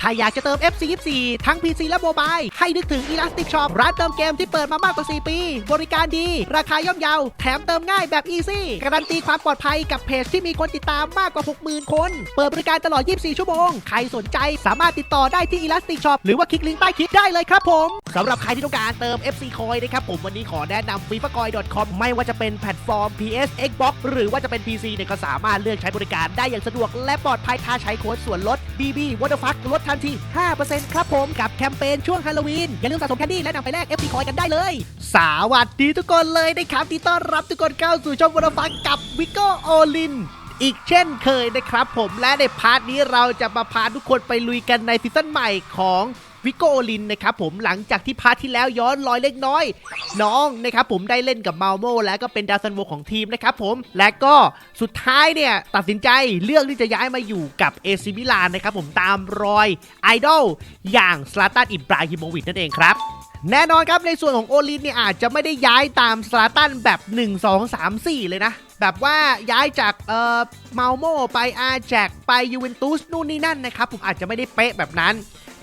ถ้าอยากจะเติม FC 24ทั้ง PC และโมบายให้นึกถึง Elastic Shop ร้านเติมเกมที่เปิดมามากกว่า 4 ปี บริการดี ราคาย่อมเยา แถมเติมง่ายแบบ Easy การันตีความปลอดภัยกับเพจที่มีคนติดตามมากกว่า 60,000 คน เปิดบริการตลอด 24 ชั่วโมง ใครสนใจสามารถติดต่อได้ที่ Elastic Shop หรือว่าคลิกลิงก์ใต้คลิปได้เลยครับผมสำหรับใครที่ต้องการเติม FC Coin นะครับผมวันนี้ขอแนะนำ f i f a c o i n c o m ไม่ว่าจะเป็นแพลตฟอร์ม PS Xbox หรือว่าจะเป็น PC เนี่ยก็สามารถเลือกใช้บริการได้อย่างสะดวก และปลอดภัยถ้าใช้โค้ดส่วนลด BB w a t e r f u c k ลดทันที 5%ครับผมกับแคมเปญช่วงฮาโลวีน อย่าลืมสะสมแคนดี้และนำไปแลก FC Coin กันได้เลย สวัสดีทุกคนเลยนะครับที่ต้อนรับทุกคนเข้าสู่ช่อง w a t e r f u c k กับวิโก้โอลินอีกเช่นเคยนะครับผมและในพาร์ทนี้เราจะมาพาทุกคนไปลุยกันในซีซั่นใหม่ของ วิโกโอลินนะครับผมหลังจากที่พาร์ทที่แล้วย้อนรอยเล็กน้อย น้องนะครับผมได้เล่นกับมาโมและก็เป็นดาวซันโวของทีมนะครับผมและก็สุดท้ายเนี่ยตัดสินใจเลือกที่จะย้ายมาอยู่กับเอซิมิลานนะครับผมตามรอยไอดอลอย่างสลาตันอิบราฮิโมวิชนั่นเองครับแน่นอนครับในส่วนของโอลินเนี่ยอาจจะไม่ได้ย้ายตามสลาตันแบบ 1 2 3 4 เลยนะ แบบว่าย้ายจากเอ่อเมาโมไปอาแจกไปยูเวนตุสนู่นนี่นั่นนะครับ ผมอาจจะไม่ได้เป๊ะแบบนั้น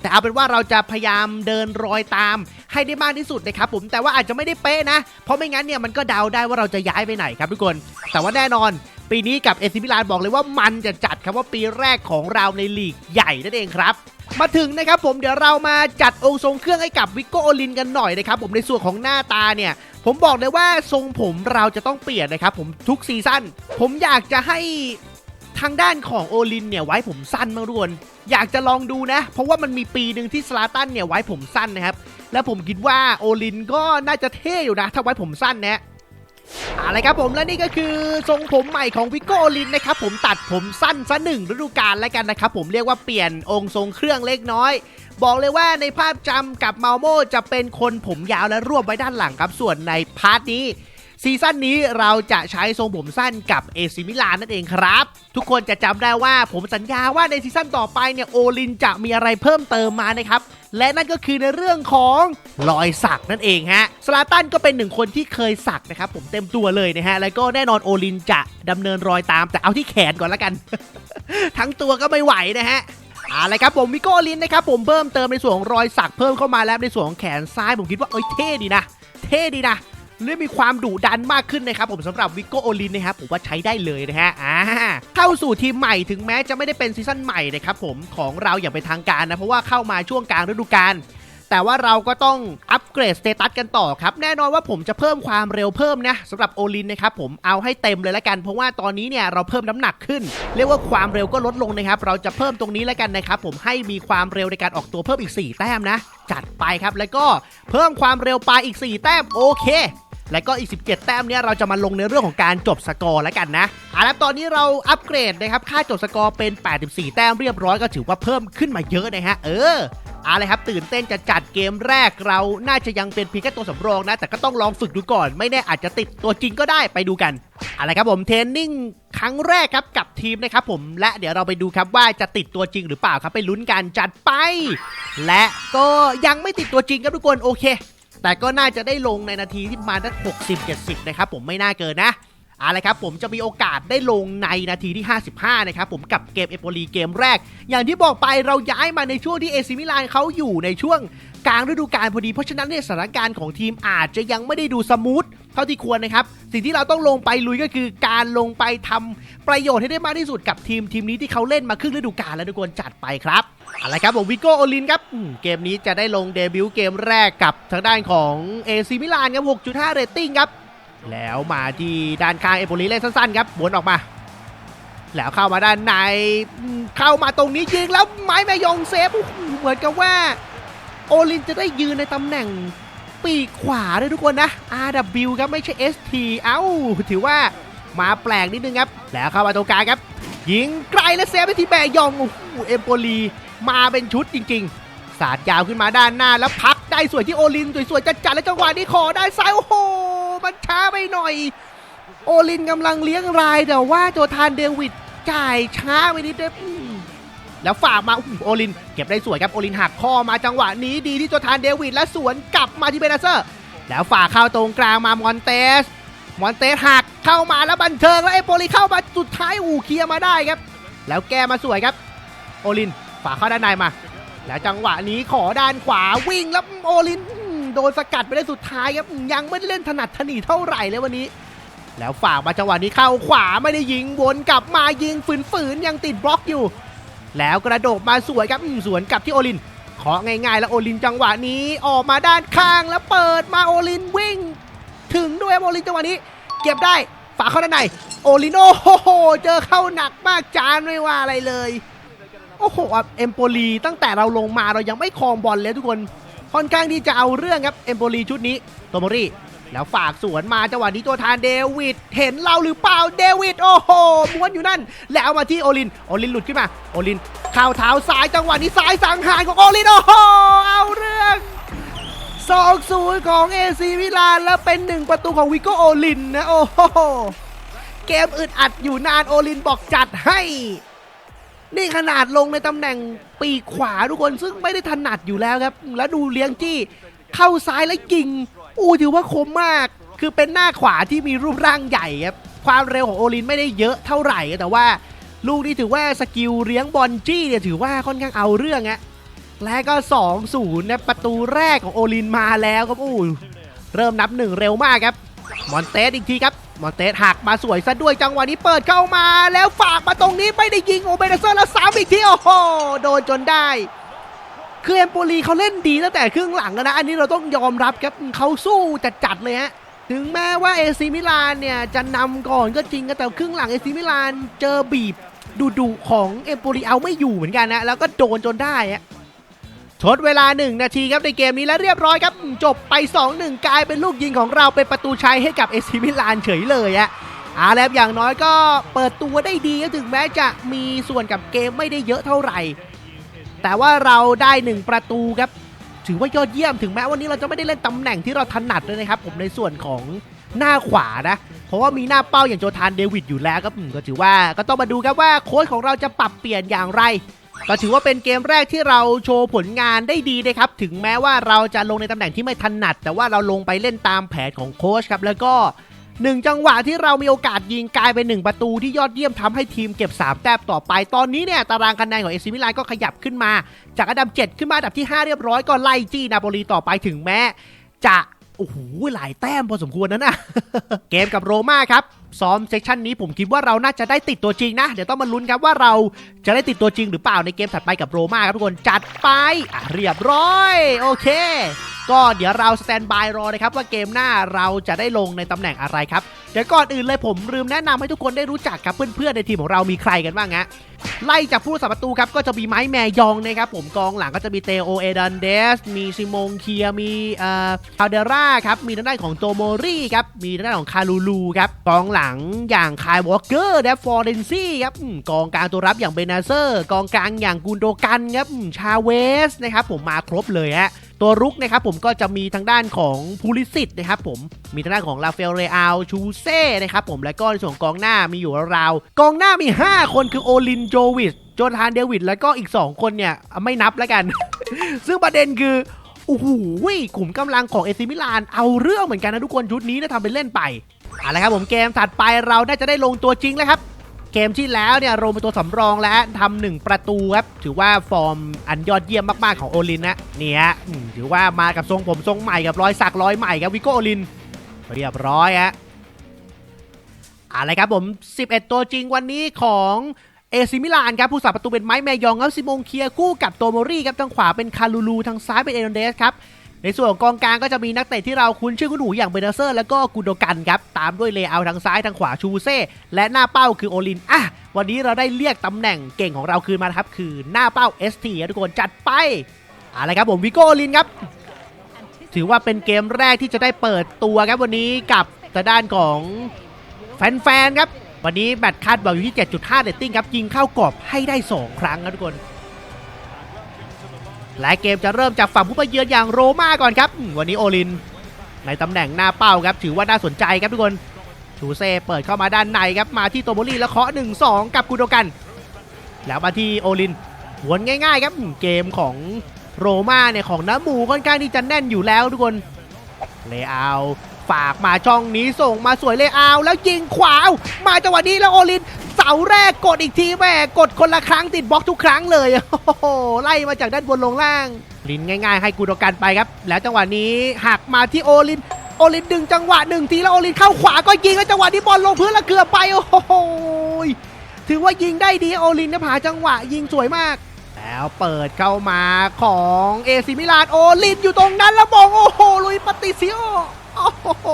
แต่เอาเป็นว่าเราจะพยายามเดินรอยตามให้ได้มากที่สุดนะครับผมแต่ว่าอาจจะไม่ได้เป๊ะนะ เพราะไม่งั้นเนี่ยมันก็เดาได้ว่าเราจะย้ายไปไหนครับทุกคน แต่ว่าแน่นอนปีนี้กับเอซิมิลานบอกเลยว่ามันจะจัดครับว่าปีแรกของเราในลีกใหญ่นั่นเองครับ มาถึงนะครับผมเดี๋ยวเรามาจัดองค์ทรงเครื่องให้กับวิกโกโอลินกันหน่อยนะครับผมในส่วนของหน้าตาเนี่ย ผมบอกเลยว่าทรงผมเราจะต้องเปลี่ยนนะครับผมทุกซีซั่นผมอยากจะให้ ทางด้านของโอลินเนี่ยไว้ผมสั้นมากทุกคนอยากจะลองดูนะ เพราะว่ามันมีปีหนึ่งที่สลาตันเนี่ยไว้ผมสั้นนะครับ แล้วผมคิดว่าโอลินก็น่าจะเท่อยู่นะ ถ้าไว้ผมสั้นนะอะไรครับผมและนี่ก็คือทรงผมใหม่ของวิกโกโอลินนะครับผมตัดผมสั้นซะหนึ่งฤดูกาลแล้วกันนะครับผมเรียกว่าเปลี่ยนองค์ทรงเครื่องเล็กน้อย บอกเลยว่าในภาพจำกับเมาโมจะเป็นคนผมยาวและรวบไว้ด้านหลังครับส่วนในพาร์ทนี้ ซีซั่นนี้เราจะใช้ทรงผมสั้นกับเอซิมิลานนั่นเองครับ ทุกคนจะจำได้ว่าผมสัญญาว่าในซีซั่นต่อไปเนี่ยโอลินจะมีอะไรเพิ่มเติมมานะครับ และนั่นก็คือในเรื่องของรอยสักนั่นเองฮะสลาตันก็เป็นหนึ่งคนที่เคยสักนะครับผมเต็มตัวเลยนะฮะแล้วก็แน่นอนโอลินจะดำเนินรอยตามแต่เอาที่แขนก่อนละกัน ทั้งตัวก็ไม่ไหวนะฮะอะไรครับผมวิโก้ลินนะครับผมเพิ่มเติมในส่วนของรอยสักเพิ่มเข้ามาแล้วในส่วนของแขนซ้ายผมคิดว่าเอ้ยเท่ดีนะ เท่ดีนะ เรื่องมีความดุดันมากขึ้นนะครับผมสำหรับวิโกโอลินนะครับผมว่าใช้ได้เลยนะฮะอ่าเข้าสู่ทีมใหม่ถึงแม้จะไม่ได้เป็นซีซั่นใหม่นะครับผมของเราอย่างเป็นทางการนะเพราะว่าเข้ามาช่วงกลางฤดูกาลแต่ว่าเราก็ต้องอัปเกรดสเตตัสกันต่อครับ แน่นอนว่าผมจะเพิ่มความเร็วเพิ่มนะสำหรับโอลินนะครับผมเอาให้เต็มเลยละกัน เพราะว่าตอนนี้เนี่ยเราเพิ่มน้ำหนักขึ้น เรียกว่าความเร็วก็ลดลงนะครับ เราจะเพิ่มตรงนี้ล้วกันนะครับผมให้มีความเร็วในการออกตัวเพิ่มอีก 4 แต้มนะ จัดไปครับแล้วก็เพิ่มความเร็วไปอีก 4 แต้มโอเค และก็อีก 17 แต้มเนี่ยเราจะมาลงในเรื่องของการจบสกอร์แล้วกันนะอะแล้วตอนนี้เราอัปเกรดนะครับค่าจบสกอร์เป็น 84 แต้มเรียบร้อยก็ถือว่าเพิ่มขึ้นมาเยอะนะฮะเออเอาเลยครับตื่นเต้นจะจัดเกมแรกเราน่าจะยังเป็นเพียงแค่ตัวสำรองนะ แต่ก็ต้องลองฝึกดูก่อน ไม่แน่อาจจะติดตัวจริงก็ได้ไปดูกันอาละครับผมเทรนนิ่งครั้งแรกครับกับทีมนะครับผมและเดี๋ยวเราไปดูครับว่าจะติดตัวจริงหรือเปล่าครับไปลุ้นกันจัดไป และก็ยังไม่ติดตัวจริงครับทุกคนโอเค แต่ก็น่าจะได้ลงในนาทีที่ประมาณสัก60 70 นะครับผมไม่น่าเกินนะอะไรครับผมจะมีโอกาสได้ลงในนาทีที่ 55 นะครับผมกับเกมเอโปลีเกมแรก อย่างที่บอกไปเราย้ายมาในช่วงที่เอซิมิลานเขาอยู่ในช่วง กลางฤดูกาลพอดี เพราะฉะนั้นเนี่ยสถานการณ์ของทีมอาจจะยังไม่ได้ดูสมูทเท่าที่ควรนะครับ สิ่งที่เราต้องลงไปลุยก็คือการลงไปทำประโยชน์ให้ได้มากที่สุดกับทีมทีมนี้ที่เขาเล่นมาครึ่งฤดูกาลแล้วทุกคนจัดไปครับเอาละครับผมวิโก้โอลินครับเกมนี้จะได้ลงเดบิวต์เกมแรกกับทางด้านของเอซิมิลานครับ6.5เรตติ้งครับแล้วมาที่ด้านข้างเอโปลีเล่นสั้นๆครับวนออกมาแล้วเข้ามาด้านในเข้ามาตรงนี้ยิงแล้วไม้แมยองเซฟเหมือนกับว่า โอลินจะได้ยืนในตำแหน่งปีกขวาด้วยทุกคนนะ RW ครับไม่ใช่ ST เอ้า ถือว่ามาแปลกนิดนึงครับ แล้วเข้ามาตรงกลางครับ ยิงไกลและเซฟไปที่แบยองโอ้โหเอมโปลีมาเป็นชุดจริง ๆ สาดยาวขึ้นมาด้านหน้าแล้วพักได้สวยที่โอลินสวยๆจัดๆแล้วจังหวะนี้ขอได้ซ้ายโอ้โหมันช้าไปหน่อย โอลินกำลังเลี้ยงรายแต่ว่าโจทานเดวิดจ่ายช้าไปนิดเดียว แล้วฝากมาโอลิน เก็บได้สวยครับโอลินหักข้อมาจังหวะนี้ดีที่โจทานเดวิดและสวนกลับมาที่เบนเซอร์ แล้วฝากเข้าตรงกลางมามอนเตส มอนเตสหักเข้ามาแล้วบันเทิงแล้วเอโปลีเข้ามาสุดท้ายอู่เคลียร์มาได้ครับ แล้วแกมาสวยครับ โอลินฝากเข้าด้านในมา แล้วจังหวะนี้ขอด้านขวาวิ่งแล้วโอลินโดนสกัดไปได้สุดท้ายครับยังไม่ได้เล่นถนัดถนีเท่าไหร่เลยวันนี้แล้วฝากมาจังหวะนี้เข้าขวาไม่ได้ยิงวนกลับมายิงฝืนๆยังติดบล็อกอยู่ แล้วกระโดดมาสวยครับสวนกับที่โอลินเคาะง่ายๆ แล้วโอลินจังหวะนี้ออกมาด้านข้างแล้วเปิดมาโอลินวิ่ง ถึงด้วยโอลินจังหวะนี้ เก็บได้ฝาเข้าด้านในโอลินโอ้โหเจอเข้าหนักมากจานไม่ว่าอะไรเลยโอ้โหเอ็มโปลีตั้งแต่เราลงมาเรายังไม่ครองบอลเลยทุกคนค่อนข้างที่จะเอาเรื่องครับเอ็มโปลีชุดนี้โตโมรี่ แล้วฝากสวนมาจังหวะนี้ตัวทานเดวิดเห็นเราหรือเปล่าเดวิดโอ้โหม้วนอยู่นั่น แล้วมาที่โอลินโอลินหลุดขึ้นมาโอลินข้าวเท้าซ้ายจังหวะนี้ซ้ายสังหารของโอลินโอ้โหเอาเรื่องสอศูนย์ของเอซีมิลานแล้วเป็นหนึ่งประตูของวิโกโอลินนะโอ้โหเกมอึดอัดอยู่นานโอลินบอกจัดให้ นี่ขนาดลงในตำแหน่งปีขวาทุกคนซึ่งไม่ได้ถนัดอยู่แล้วครับ แล้วดูเลี้ยงจี้ เข้าซ้ายแล้วยิง อู้ถือว่าคมมาก คือเป็นหน้าขวาที่มีรูปร่างใหญ่ครับความเร็วของโอลินไม่ได้เยอะเท่าไหร่ แต่ว่าลูกนี้ถือว่าสกิลเลี้ยงบอลจี้เนี่ยถือว่าค่อนข้างเอาเรื่องอะและก็ 2-0นะประตูแรกของโอลินมาแล้วครับอู้เริ่มนับหนึ่งเร็วมากครับมอนเตสอีกทีครับมอนเตสหักมาสวยซะด้วยจังหวะนี้เปิดเข้ามา แล้วฝากมาตรงนี้ไม่ได้ยิงโอเบเดเซอร์แล้วสามอีกทีโอ้โหโดนจนได้ คือเอมโปลีเขาเล่นดีตั้งแต่ครึ่งหลังนะ อันนี้เราต้องยอมรับครับเขาสู้จัดๆเลยฮะถึงแม้ว่าเอซีมิลานเนี่ยจะนำก่อนก็จริงนแต่ครึ่งหลังเอซีมิลานเจอบีบดุๆของเอมโปลีเอาไม่อยู่เหมือนกันนะ แล้วก็โดนจนได้ฮะทดเวลา 1 นาทีครับในเกมนี้และเรียบร้อยครับ จบไป 2-1 กลายเป็นลูกยิงของเราเป็นประตูชัยให้กับเอซิมิลานเฉยเลยอะอาแล้วอย่างน้อยก็เปิดตัวได้ดีถึงแม้จะมีส่วนกับเกมไม่ได้เยอะเท่าไหร่ แต่ว่าเราได้ 1 ประตูครับ ถือว่ายอดเยี่ยมถึงแม้วันนี้เราจะไม่ได้เล่นตำแหน่งที่เราถนัดเลยนะครับ ผมในส่วนของหน้าขวานะ เพราะว่ามีหน้าเป้าอย่างโจทานเดวิดอยู่แล้วครับก็ถือว่าก็ต้องมาดูครับว่าโค้ชของเราจะปรับเปลี่ยนอย่างไร ก็ถือว่าเป็นเกมแรกที่เราโชว์ผลงานได้ดีนะครับ ถึงแม้ว่าเราจะลงในตำแหน่งที่ไม่ถนัด แต่ว่าเราลงไปเล่นตามแผนของโค้ชครับแล้วก็ หนึ่งจังหวะที่เรามีโอกาสยิงกลายเป็นหนึ่งประตูที่ยอดเยี่ยมทำให้ทีมเก็บ 3 แต้มต่อไป ตอนนี้เนี่ยตารางคะแนนของเอซิมิลานก็ขยับขึ้นมา จากอันดับ 7 ขึ้นมาอันดับที่ 5 เรียบร้อยก็ไล่จี้นาโปลีต่อไปถึงแม้ จะโอ้โหหลายแต้มพอสมควรนะนะเกมกับโรม่าครับซ้อมเซสชันนี้ผมคิดว่าเราน่าจะได้ติดตัวจริงนะ เดี๋ยวต้องมาลุ้นครับว่าเราจะได้ติดตัวจริงหรือเปล่าในเกมถัดไปกับโรม่าครับทุกคนจัดไปเรียบร้อย โอเค ก็เดี๋ยวเราสแตนบายรอนะครับว่าเกมหน้าเราจะได้ลงในตำแหน่งอะไรครับ เดี๋ยวก่อนอื่นเลยผมลืมแนะนำให้ทุกคนได้รู้จักครับเพื่อนๆในทีมของเรามีใครกันบ้างฮะไล่จากผู้รักษาประตูครับก็จะมีไม้แมยองนะครับผมกองหลังก็จะมีเตโอเอดันเดส มีซิมงเคียมีเอ่อคาเดร่าครับมีทางด้านของโตโมรี่ครับมีทางด้านของคาลูลูครับกองหลังอย่างคายวอลเกอร์และฟอร์เรนซี่ครับกองกลางตัวรับอย่างเบนาเซอร์ กองกลางอย่างกุนโดกันครับชาเวสนะครับผมมาครบเลยฮะ ตัวรุกนะครับผมก็จะมีทางด้านของพูลิสิตนะครับผมมีทางด้านของลาเฟลเรอัลชูเซ่นะครับผมและก็ในส่วนกองหน้ามีอยู่ราวๆกองหน้ามี 5 คนคือโอลินโจวิชโจนทานเดวิดแล้วก็อีก 2 คนเนี่ยไม่นับแล้วกัน ซึ่งประเด็นคือโอ้โหขุมกำลังของเอซิมิลานเอาเรื่องเหมือนกันนะทุกคนชุดนี้นะทำเป็นเล่นไปเอาละครับผมเกมถัดไปเราน่าจะได้ลงตัวจริงแล้วครับ เกมที่แล้วเนี่ยโรมเป็นตัวสำรองและทำหนึ่งประตูครับถือว่าฟอร์มอันยอดเยี่ยมมากๆของโอลินนะเนี่ยถือว่ามากับทรงผมทรงใหม่กับรอยสักรอยใหม่ครับวิโกโอลินเรียบร้อยฮะอะไรครับผม 11 ตัวจริงวันนี้ของเอซิมิลานครับผู้สาประตูเป็นไม้แมยองครับซิมงเคียคู่กับโตโมรี่ครับทางขวาเป็นคาลูลูทางซ้ายเป็นเอโนเดสครับ ในส่วนของกองกลางก็จะมีนักเตะที่เราคุ้นชื่อคุ้นหูอย่างเบเนเซอร์ แล้วก็กูโดกันครับ ตามด้วยเลเอาทางซ้ายทางขวาชูเซ่และหน้าเป้าคือโอลินอะวันนี้เราได้เรียกตำแหน่งเก่งของเราคืนมาครับ คือหน้าเป้า ST ครับทุกคนจัดไปอะไรครับผมวิโกโอลินครับถือว่าเป็นเกมแรกที่จะได้เปิดตัวครับวันนี้กับทางด้านของแฟนๆครับวันนี้แบตคาดบอกอยู่ที่ 7.5เรตติ้งครับยิงเข้ากรอบให้ได้ 2 ครั้งครับทุกคน และเกมจะเริ่มจากฝั่งผู้ไปเยือนอย่างโรม่าก่อนครับ วันนี้โอลิน ในตำแหน่งหน้าเป้าครับ ถือว่าน่าสนใจครับทุกคนชูเซ่เปิดเข้ามาด้านในครับ มาที่โตโมรี่แล้วเคาะ1-2 กับกุโดกัน แล้วมาที่โอลินวนง่ายๆครับเกมของโรม่าเนี่ยของน้ำหมูค่อนข้างที่จะแน่นอยู่แล้วทุกคน เลอาฝากมาช่องนี้ส่งมาสวยเลอาแล้วยิงขวาเอามาจังหวะนี้แล้วโอลิน สาแรกกดอีกทีแม่กดคนละครั้งติดบล็อกทุกครั้งเลยโอ้โหไล่มาจากด้านบนลงล่าง ลินง่ายๆ ให้กูโดกันไปครับ แล้วจังหวะนี้หักมาที่โอลินโอลินดึงจังหวะหนึ่งทีแล้วโอลินเข้าขวาก็ยิงแล้วจังหวะนี้บอลลงพื้นแล้วเกือบไปโอ้โหถือว่ายิงได้ดีโอลินนะผาจังหวะยิงสวยมาก แล้วเปิดเข้ามาของเอซิมิลานโอลินอยู่ตรงนั้นแล้วมองโอ้โหลุยปฏิซิโอโอ้โห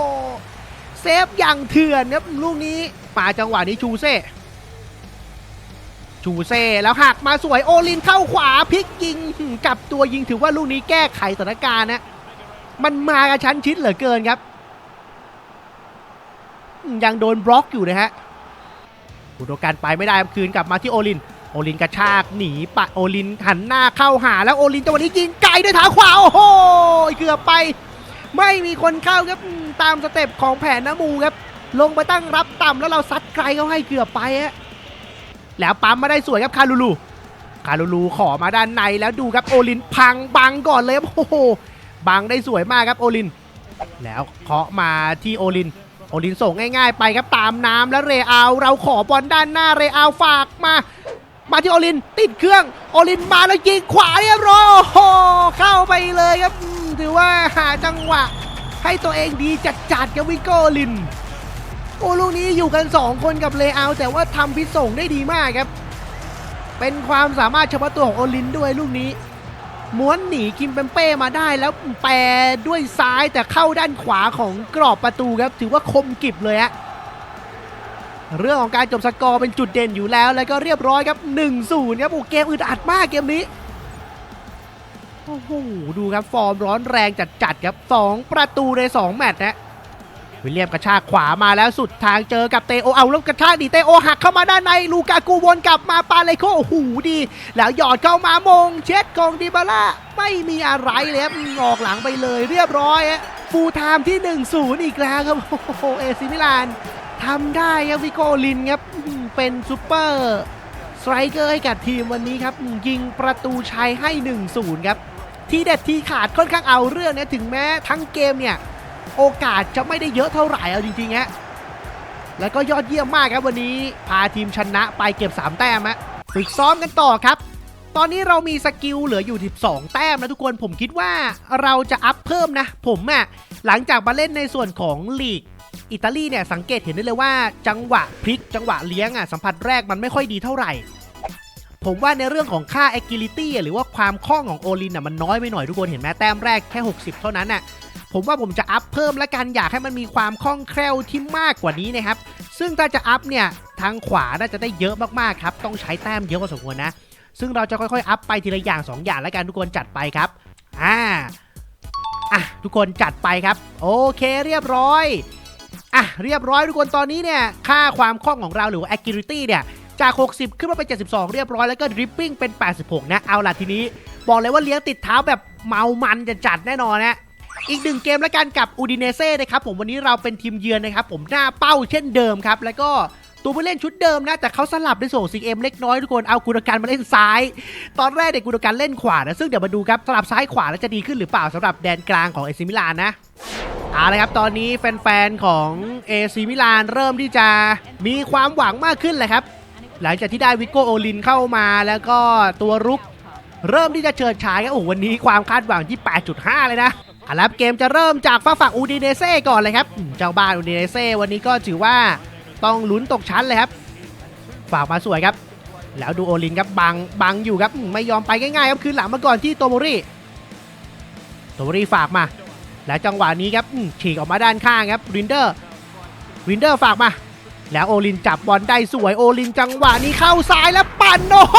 เซฟอย่างเถื่อนครับลูกนี้มาจังหวะนี้ชูเซ่ ชูเซ่แล้วหักมาสวยโอลินเข้าขวาพลิกยิงกลับตัวยิงถือว่าลูกนี้แก้ไขสถานการณ์นะมันมากระชั้นชิดเหลือเกินครับ ยังโดนบล็อกอยู่นะฮะอุดการไปไม่ได้คืนกลับมาที่โอลิน โอลินกระชากหนีปะโอลินหันหน้าเข้าหาแล้วโอลินจังหวะนี้ยิงไกลด้วยเท้าขวาโอ้โหเกือบไป ไม่มีคนเข้าครับตามสเต็ปของแผนน้ำมูครับ ลงไปตั้งรับต่ำแล้วเราซัดไกลเขาให้เกือบไปฮะ แล้วปั๊มมาได้สวยครับคารูลูคารูลูขอมาด้านในแล้วดูครับโอลินพังบังก่อนเลยโอ้โหบังได้สวยมากครับโอลิน แล้วเคาะมาที่โอลิน โอลินส่งง่ายๆ ไปครับตามน้ำแล้วเรอาเราขอบอลด้านหน้าเรอาฝากมา มาที่โอลินติดเครื่องโอลินมาแล้วยิงขวาเรียบร้อยโอ้โหเข้าไปเลยครับถือว่าหาจังหวะให้ตัวเองดีจัดๆกับวิโกโอลิน โอ้ลูกนี้อยู่กัน 2 คนกับเลอาแต่ว่าทำพิษส่งได้ดีมากครับ เป็นความสามารถเฉพาะตัวของโอลินด้วยลูกนี้ม้วนหนีคิมเปมเป้มาได้แล้วแปรด้วยซ้ายแต่เข้าด้านขวาของกรอบประตูครับ ถือว่าคมกิบเลยฮะเรื่องของการจบสกอร์เป็นจุดเด่นอยู่แล้ว แล้วก็เรียบร้อยครับ1-0ครับโอ้เกมอึดอัดมากเกมนี้โอ้โหดูครับฟอร์มร้อนแรงจัดๆครับ 2 ประตูใน 2 แมตช์นะ วิลเลียมกระชากขวามาแล้วสุดทางเจอกับเตโอเอาแล้วกระชากดีเตโอหักเข้ามาด้านในลูกากูวนกลับมาปาเลโคโอ้โหดี แล้วหยอดเข้ามามงเช็ดของดิบาร่าไม่มีอะไรเลยครับออกหลังไปเลยเรียบร้อยฟูลไทม์ที่ 1-0 อีกแล้วครับโอ้โหเอซิมิลานทำได้ครับวิโกลินครับเป็นซูเปอร์สไตรเกอร์ให้กับทีมวันนี้ครับ ยิงประตูชัยให้ 1-0 ครับ ทีเด็ดทีขาดค่อนข้างเอาเรื่องนะถึงแม้ทั้งเกมเนี่ย โอกาสจะไม่ได้เยอะเท่าไหร่เอาจริงๆฮะแล้วก็ยอดเยี่ยมมากครับวันนี้พาทีมชนะไปเก็บ 3 แต้มฮะฝึกซ้อมกันต่อครับ ตอนนี้เรามีสกิลเหลืออยู่ 12 แต้มนะทุกคนผมคิดว่าเราจะอัพเพิ่มนะ ผมอะ่ะหลังจากมาเล่นในส่วนของลีกอิตาลีเนี่ยสังเกตเห็นได้เลยว่า จังหวะพลิกจังหวะเลี้ยงอะสัมผัสแรกมันไม่ค่อยดีเท่าไหร่ ผมว่าในเรื่องของค่า agility หรือว่าความคล่องของโอลินอะมันน้อยไปหน่อยทุกคนเห็นไหมแต้มแรกแค่ 60 เท่านั้นน่ะ ผมว่าผมจะอัพเพิ่มและกันอยากให้มันมีความคล่องแคล่วที่มากกว่านี้นะครับ ซึ่งถ้าจะอัพเนี่ยทางขวาน่าจะได้เยอะมากๆครับ ต้องใช้แต้มเยอะพอสมควรนะ ซึ่งเราจะค่อยๆ อัพไปทีละอย่าง 2 อย่างแล้วกันทุกคนจัดไปครับ อ่า อะทุกคนจัดไปครับ โอเคเรียบร้อย อะเรียบร้อยทุกคนตอนนี้เนี่ยค่าความคล่องของเราหรือว่า agility เนี่ยจาก 60 ขึ้นมาเป็น 72 เรียบร้อยแล้วก็ dripping เป็น 86 นะ เอาล่ะทีนี้ บอกเลยว่าเลี้ยงติดเท้าแบบเมามันจะจัดแน่นอนนะ อีกหนึ่งเกมแล้วกันกับอูดิเนเซ่นะครับผมวันนี้เราเป็นทีมเยือนนะครับผมหน้าเป้าเช่นเดิมครับ แล้วก็ตัวผู้เล่นชุดเดิมนะ แต่เขาสลับในส่วนของ CM เล็กน้อยทุกคนเอากุณการมาเล่นซ้าย ตอนแรกเด็กกุณการเล่นขวานะซึ่งเดี๋ยวมาดูครับสลับซ้ายขวาแล้วจะดีขึ้นหรือเปล่าสำหรับแดนกลางของเอซิมิลานนะเอาละครับตอนนี้แฟนๆของเอซิมิลานเริ่มที่จะมีความหวังมากขึ้นแหละครับหลังจากที่ได้วิโกโอลินเข้ามาแล้วก็ตัวรุก เริ่มที่จะเฉิดฉายครับโอ้วันนี้ความคาดหวังที่ 8.5 เลยนะ อาลับเกมจะเริ่มจากฝั่งฝั่งอูดิเนเซ่ก่อนเลยครับ เจ้าบ้านอูดิเนเซ่วันนี้ก็ถือว่าต้องลุ้นตกชั้นเลยครับฝากมาสวยครับ แล้วดูโอลินครับบังบังอยู่ครับไม่ยอมไปง่ายๆครับคืนหลังมาก่อนที่โตโมริโตโมริฝากมา แล้วจังหวะนี้ครับฉีกออกมาด้านข้างครับรินเดอร์รินเดอร์ฝากมา แล้วโอลินจับบอลได้สวยโอลินจังหวะนี้เข้าซ้ายแล้วปั่นโอ้โห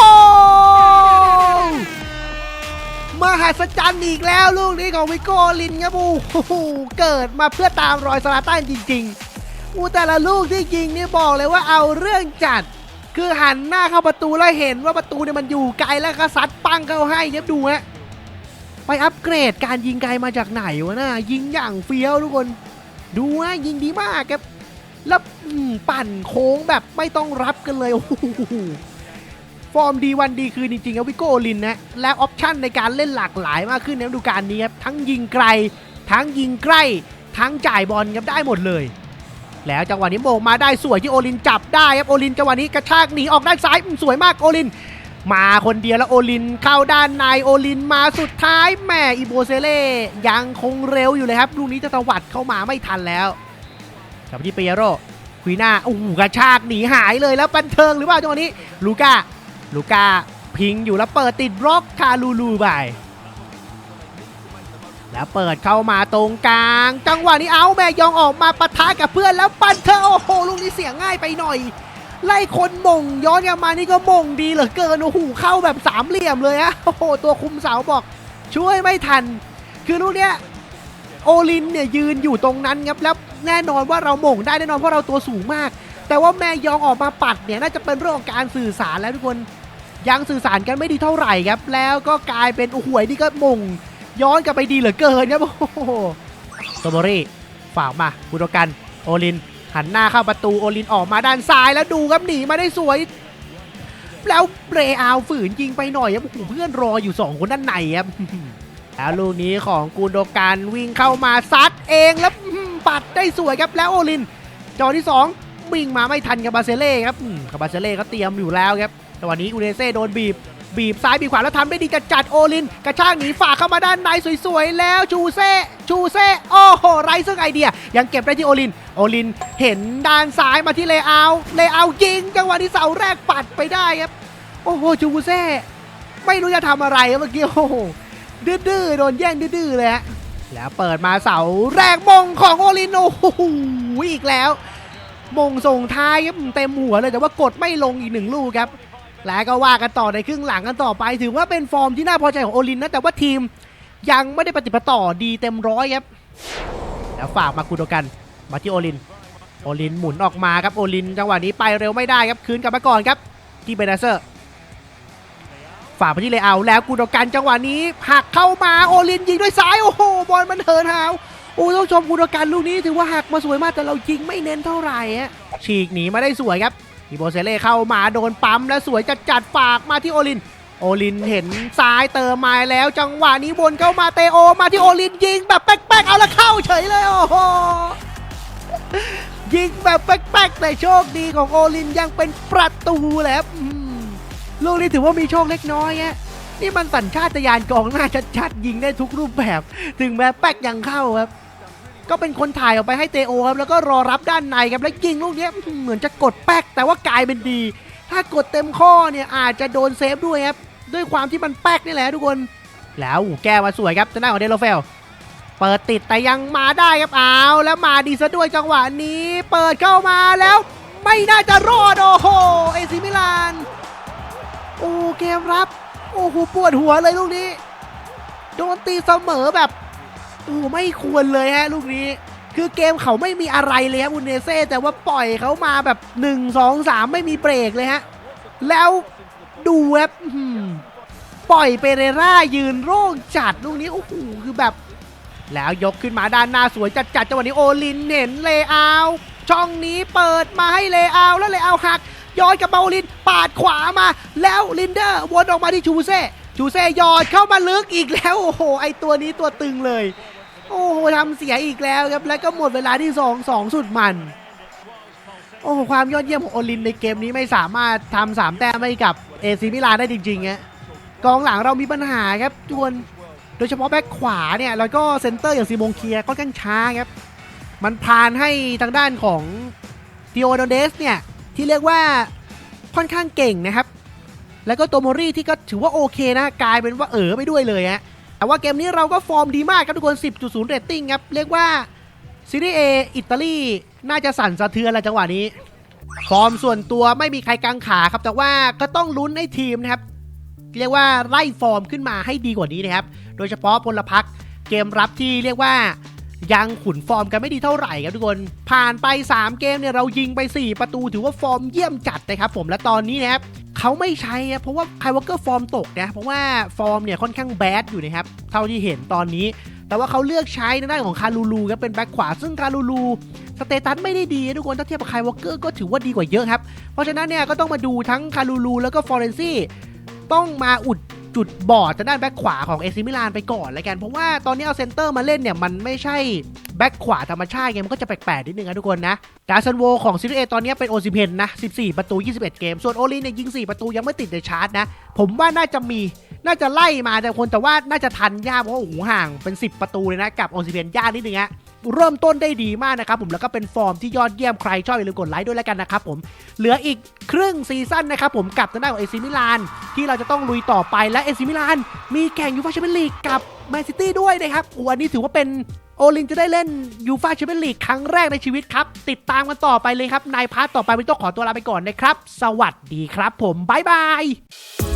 ศจรรย์อีกแล้วลูกนี้ของวิโกโอลินครับโอ้โหเกิดมาเพื่อตามรอยสลาตันจริงๆอูแต่ละลูกที่ยิงนี่บอกเลยว่าเอาเรื่องจัด คือหันหน้าเข้าประตูแล้วเห็นว่าประตูเนี่ยมันอยู่ไกลแล้วก็ซัดปังเข้าให้ครับดูฮะไปอัปเกรดการยิงไกลมาจากไหนวะน่ะยิงอย่างเฟี้ยวทุกคน ดูฮะยิงดีมากครับแล้วปั่นโค้งแบบไม่ต้องรับกันเลยโอ้โห ฟอร์มดีวันดีคืนจริงๆครับวิโกโอลินนะและออปชั่นในการเล่นหลากหลายมากขึ้นในฤดูกาลนี้ครับทั้งยิงไกล ทั้งยิงใกล้ ทั้งจ่ายบอลครับได้หมดเลย แล้วจังหวะนี้โมงมาได้สวยที่โอลินจับได้ครับโอลินจังหวะนี้กระชากหนีออกด้านซ้ายสวยมากโอลิน มาคนเดียวแล้วโอลินเข้าด้านในโอลินมาสุดท้ายแม่อีโบเซเล่ยังคงเร็วอยู่เลยครับลูกนี้จะตวัดเข้ามาไม่ทันแล้วกับที่เปียโรคุยหน้าโอ้โหกระชากหนีหายเลยแล้วบันเทิงหรือเปล่าจังหวะนี้ลูก้า ลูก้าพิงอยู่แล้วเปิดติดบล็อกคาลูลูไปแล้วเปิดเข้ามาตรงกลาง จังหวะนี้เอาแบยองออกมาปะทะกับเพื่อนแล้วปันเธอโอ้โหลูกนี้เสียง่ายไปหน่อย ไล่คนมงย้อนกลับมานี่ก็มงดีเหลือเกินโอ้โหเข้าแบบสามเหลี่ยมเลยอะโอ้โหตัวคุมเสาบอกช่วยไม่ทัน คือลูกเนี้ยโอลินเนี่ยยืนอยู่ตรงนั้นครับแล้วแน่นอนว่าเรามงได้แน่นอนเพราะเราตัวสูงมาก แต่ว่าแม่ยองออกมาปัดเนี่ยน่าจะเป็นเรื่องของการสื่อสารแล้วทุกคน ยังสื่อสารกันไม่ดีเท่าไหร่ครับ แล้วก็กลายเป็นโอ้โหนี่ก็มง ย้อนกลับไปดีเหลือเกินครับโอ้โหโตโมรี่ฝากมาบุโดกันโอลิน หันหน้าเข้าประตูโอลินออกมาด้านซ้ายแล้วดูครับหนีมาได้สวย แล้วเรอาวฝืนยิงไปหน่อยครับโอ้โหเพื่อนรออยู่ 2 คนด้านในครับแล้วลูกนี้ของกูโดกันวิ่งเข้ามาซัดเองแล้วปัดได้สวยครับแล้วโอลิน จอที่ 2 วิ่งมาไม่ทันกับบาเซเล่ครับกับบาเซเล่เขาเตรียมอยู่แล้วครับ แต่วันนี้อูเนเซ่โดนบีบ บีบซ้ายบีบขวาแล้วทำได้ดีจัดจัดโอลิน กระชากหนีฝากเข้ามาด้านในสวยๆ แล้วชูเซ่ชูเซ่โอ้โหไรซึ่งไอเดีย ยังเก็บได้ที่โอลิน โอลินเห็นด้านซ้ายมาที่เลอาเลอายิงจังหวะที่เสาแรกปัดไปได้ครับโอ้โหชูเซ่ไม่รู้จะทำอะไรเมื่อกี้โอ้โหดื้อๆโดนแย่งดื้อๆเลยฮะแล้วเปิดมาเสาแรกมงของโอลินโอ้โหอีกแล้ว มงส่งท้ายครับเต็มหัวเลยแต่ว่ากดไม่ลงอีกหนึ่งลูกครับ แล้วก็ว่ากันต่อในครึ่งหลังกันต่อไป ถือว่าเป็นฟอร์มที่น่าพอใจของโอลินนะแต่ว่าทีมยังไม่ได้ปฏิปต่อดีเต็มร้อยครับแล้วฝากมาคุโดกันมาที่โอลิน โอลินหมุนออกมาครับโอลินจังหวะนี้ไปเร็วไม่ได้ครับคืนกลับมาก่อนครับที่เบนเซอร์ฝากไปที่เลเอาแล้วกูโดกันจังหวะนี้หักเข้ามาโอลินยิงด้วยซ้ายโอ้โหบอลมันเหินหาวโอ้ต้องชมกูโดกันลูกนี้ถือว่าหักมาสวยมากแต่เรายิงไม่เน้นเท่าไหร่อะฉีกหนีมาได้สวยครับ อีโบเซเล่เข้ามาโดนปั๊มแล้วสวยจัดจัดฝากมาที่โอลิน โอลินเห็นซ้ายเติมมาแล้ว จังหวะนี้วนเข้ามาเตโอมาที่โอลินยิงแบบแป๊กๆเอาละเข้าเฉยเลยโอ้โหยิงแบบแป๊กๆแต่โชคดีของโอลินยังเป็นประตูแหล้วลูกนี้ถือว่ามีโชคเล็กน้อยฮะนี่มันสัญชาตญาณกองหน้าชัดๆยิงได้ทุกรูปแบบ ถึงแม้แป๊กยังเข้าครับ ก็เป็นคนถ่ายออกไปให้เตโอครับแล้วก็รอรับด้านในครับแล้วยิงลูกนี้เหมือนจะกดแป๊กแต่ว่ากลายเป็นดี ถ้ากดเต็มข้อเนี่ยอาจจะโดนเซฟด้วยครับด้วยความที่มันแป๊กนี่แหละทุกคน แล้วแก้มาสวยครับจะหน้าของเดโลเฟลเปิดติดแต่ยังมาได้ครับเอาแล้วมาดีซะด้วยจังหวะนี้ เปิดเข้ามาแล้ว ไม่น่าจะรอดโอ้โหเอซิมิลานโอ้เกมรับ โอ้โหปวดหัวเลยลูกนี้ โดนตีเสมอแบบ โอ้ไม่ควรเลยฮะลูกนี้ คือเกมเขาไม่มีอะไรเลยครับอุนเนเซ่แต่ว่าปล่อยเขามาแบบ 1 2 3 ไม่มีเบรกเลยฮะ แล้วดูแวบปล่อยเปเรร่ายืนโร่งจัดลูกนี้โอ้โหคือแบบ แล้วยกขึ้นมาด้านหน้าสวยจัดจัดจังหวะนี้โอลินเห็นเลอาช่องนี้เปิดมาให้เลอาแล้วเลอาหักย้อนกับมาโอลินปาดขวามา แล้วลินเดอร์วนออกมาที่ชูเซ่ชูเซ่ยอดเข้ามาลึกอีกแล้ว โอ้โห ไอตัวนี้ตัวตึงเลย โอ้โหทำเสียอีกแล้วครับ แล้วก็หมดเวลาที่2 2สุดมัน โอ้โหความยอดเยี่ยมของโอลินในเกมนี้ไม่สามารถทำสามแต้มให้กับเอซิมิลานได้จริงๆฮะกองหลังเรามีปัญหาครับทุกคนโดยเฉพาะแบ็คขวาเนี่ยแล้วก็เซนเตอร์อย่างซีมงเคียค่อนข้างช้าครับ มันพานให้ทางด้านของดิโอโดเดสเนี่ย ที่เรียกว่าค่อนข้างเก่งนะครับ แล้วก็โตโมรี่ที่ก็ถือว่าโอเคนะ กลายเป็นว่าเออไปด้วยเลยฮะ แต่ว่าเกมนี้เราก็ฟอร์มดีมากครับทุกคน 10.0 เรตติ้งครับ เรียกว่าซีรีส์ A อิตาลีน่าจะสั่นสะเทือนแหละจังหวะนี้ ฟอร์มส่วนตัวไม่มีใครกังขาครับ แต่ว่าก็ต้องลุ้นให้ทีมนะครับ เรียกว่าไล่ฟอร์มขึ้นมาให้ดีกว่านี้นะครับ โดยเฉพาะพลพักเกมรับที่เรียกว่ายังขุนฟอร์มกันไม่ดีเท่าไหร่ครับทุกคน ผ่านไป 3 เกมเนี่ยเรายิงไป 4 ประตูถือว่าฟอร์มเยี่ยมจัดนะครับผมและตอนนี้นะครับ เขาไม่ใช้เพราะว่าไควอเกอร์ฟอร์มตกนะ เพราะว่าฟอร์มเนี่ยค่อนข้างแบดอยู่นะครับ เท่าที่เห็นตอนนี้ แต่ว่าเขาเลือกใช้ในด้านของคารูลูครับเป็นแบ็คขวา ซึ่งคารูลูสเตตัสไม่ได้ดีทุกคนถ้าเทียบกับไควอเกอร์ก็ถือว่าดีกว่าเยอะครับ เพราะฉะนั้นเนี่ยก็ต้องมาดูทั้งคารูลูแล้วก็ฟอร์เรนซี่ต้องมาอุด จุดบอดทางด้านแบ็คขวาของเอซิมิลานไปก่อนแล้วกัน เพราะว่าตอนนี้เอาเซนเตอร์มาเล่นเนี่ย มันไม่ใช่แบ็คขวาธรรมชาติไงมันก็จะแปลกๆนิดนึงนะทุกคนนะดาซันโวของซีรีส์เอตอนนี้เป็นโอซิเพนนะ 14 ประตู 21 เกม ส่วนโอลีเนี่ยยิง 4 ประตูยังไม่ติดในชาร์ตนะ ผมว่าน่าจะมีน่าจะไล่มาแต่คนแต่ว่าน่าจะทันยากเพราะว่าโอ้โหห่างเป็น 10 ประตูเลยนะกับโอซิเพนยากนิดนึงฮะ เริ่มต้นได้ดีมากนะครับผมแล้วก็เป็นฟอร์มที่ยอดเยี่ยมใครชอบอย่าลืมกดไลค์ด้วยแล้วกันนะครับผมเหลืออีกครึ่งซีซั่นนะครับผมกับทางด้านของเอซิมิลานที่เราจะต้องลุยต่อไปและเอซิมิลานมีแข่งยูฟ่าแชมเปี้ยนลีกกับแมนซิตี้ด้วยนะครับโอ้อันนี้ถือว่าเป็นโอลินจะได้เล่นยูฟาแชมเปี้ยนลีกครั้งแรกในชีวิตครับ ติดตามกันต่อไปเลยครับในพาร์ทต่อไปวินต้องขอตัวลาไปก่อนนะครับ สวัสดีครับผม บ๊ายบาย